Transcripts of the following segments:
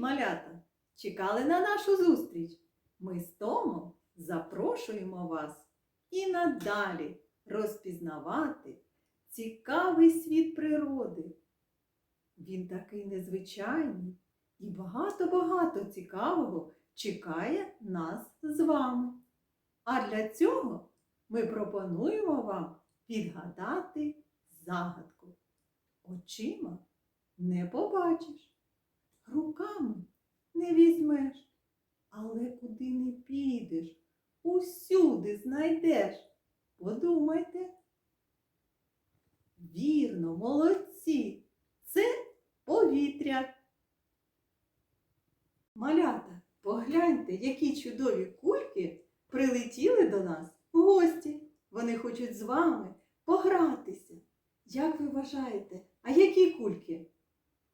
малята! Чекали на нашу зустріч. Ми з Томом запрошуємо вас і надалі розпізнавати цікавий світ природи. Він такий незвичайний і багато-багато цікавого чекає нас з вами. А для цього ми пропонуємо вам підгадати загадку. Очима не побачиш, руками не візьмеш, але куди не підеш, усюди знайдеш. Подумайте. Вірно, молодці, це повітря. Малята, погляньте, які чудові кульки прилетіли до нас в гості. Вони хочуть з вами погратися. Як ви вважаєте, а які кульки?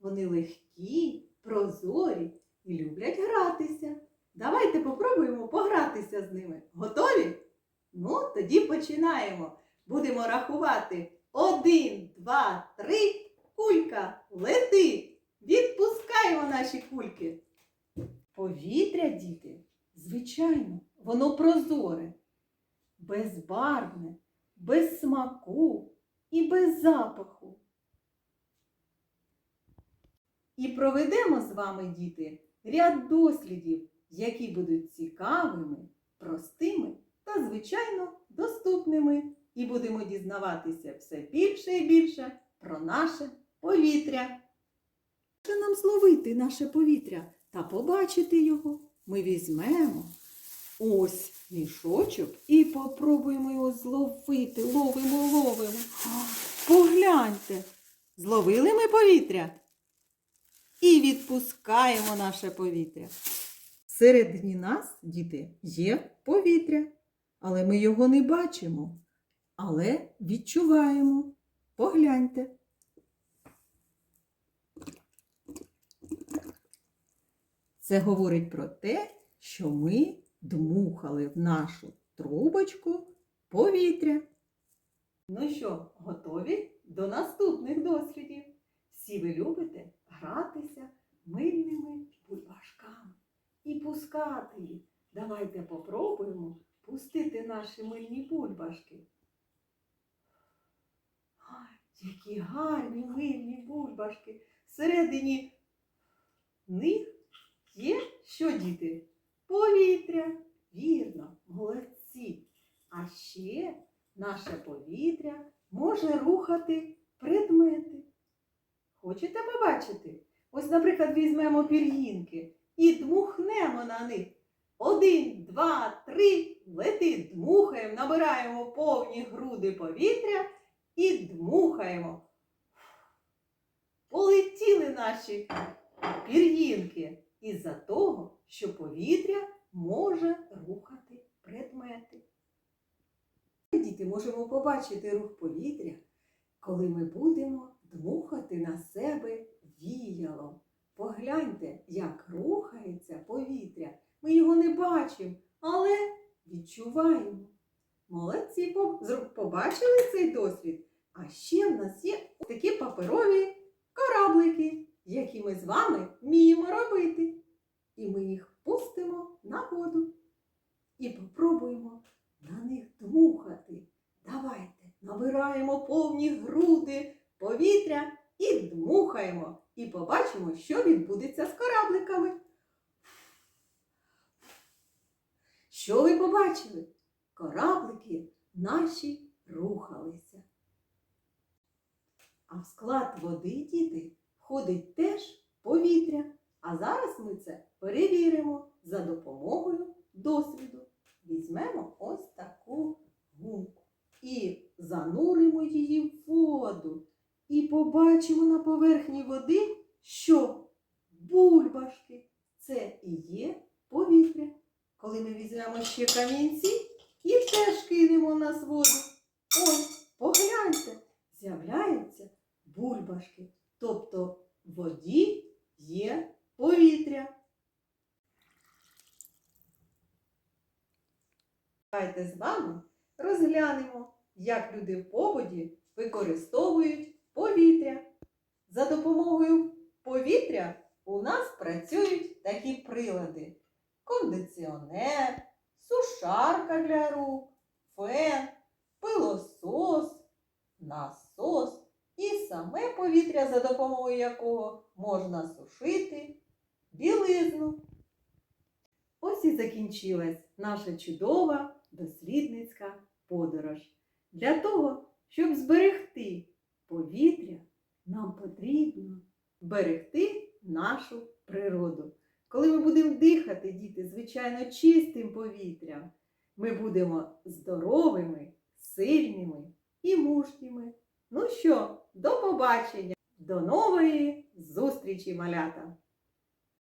Вони легкі, прозорі і люблять гратися. Давайте попробуємо погратися з ними. Готові? Ну, тоді починаємо. Будемо рахувати. Один, два, три. Кулька, лети. Відпускаємо наші кульки. Повітря, діти, звичайно, воно прозоре, безбарвне, без смаку і без запаху. І проведемо з вами, діти, ряд дослідів, які будуть цікавими, простими та, звичайно, доступними. І будемо дізнаватися все більше і більше про наше повітря. Що нам зловити наше повітря та побачити його? Ми візьмемо ось мішочок і попробуємо його зловити. Ловимо, ловимо. Погляньте, зловили ми повітря і відпускаємо наше повітря. Всередині нас, діти, є повітря, але ми його не бачимо, але відчуваємо. Погляньте. Це говорить про те, що ми дмухали в нашу трубочку повітря. Ну що, готові до наступних дослідів? Всі ви любите гратися мильними бульбашками і пускати їх. Давайте попробуємо пустити наші мильні бульбашки. Ай, які гарні мильні бульбашки. Всередині них є що, діти? Повітря. Вірно, молодці. А ще наше повітря може рухати. Хочете побачити? Ось, наприклад, візьмемо пір'їнки і дмухнемо на них. Один, два, три, лети, дмухаємо, набираємо повні груди повітря і дмухаємо. Полетіли наші пір'їнки із-за того, що повітря може рухати предмети. Діти, можемо побачити рух повітря, коли ми будемо дмухати на себе віялом. Погляньте, як рухається повітря. Ми його не бачимо, але відчуваємо. Молодці, побачили цей досвід? А ще в нас є такі паперові кораблики, які ми з вами вміємо робити. І ми їх пустимо на воду і попробуємо на них дмухати. Давайте набираємо повні груди повітря і дмухаємо. І побачимо, що відбудеться з корабликами. Що ви побачили? Кораблики наші рухалися. А в склад води, діти, входить теж повітря. А зараз ми це перевіримо за допомогою досвіду. Візьмемо ось таку гумку і зануримо її в воду. І побачимо на поверхні води, що бульбашки це і є повітря. Коли ми візьмемо ще камінці і теж кинемо на воду. Ось, погляньте, з'являються бульбашки. Тобто в воді є повітря. Давайте з вами розглянемо, як люди в побуді використовують повітря. За допомогою повітря у нас працюють такі прилади: кондиціонер, сушарка для рук, фен, пилосос, насос і саме повітря, за допомогою якого можна сушити білизну. Ось і закінчилась наша чудова дослідницька подорож. Для того, щоб зберегти повітря, нам потрібно берегти нашу природу. Коли ми будемо дихати, діти, звичайно, чистим повітрям, ми будемо здоровими, сильними і мужніми. Ну що, до побачення, до нової зустрічі, малята!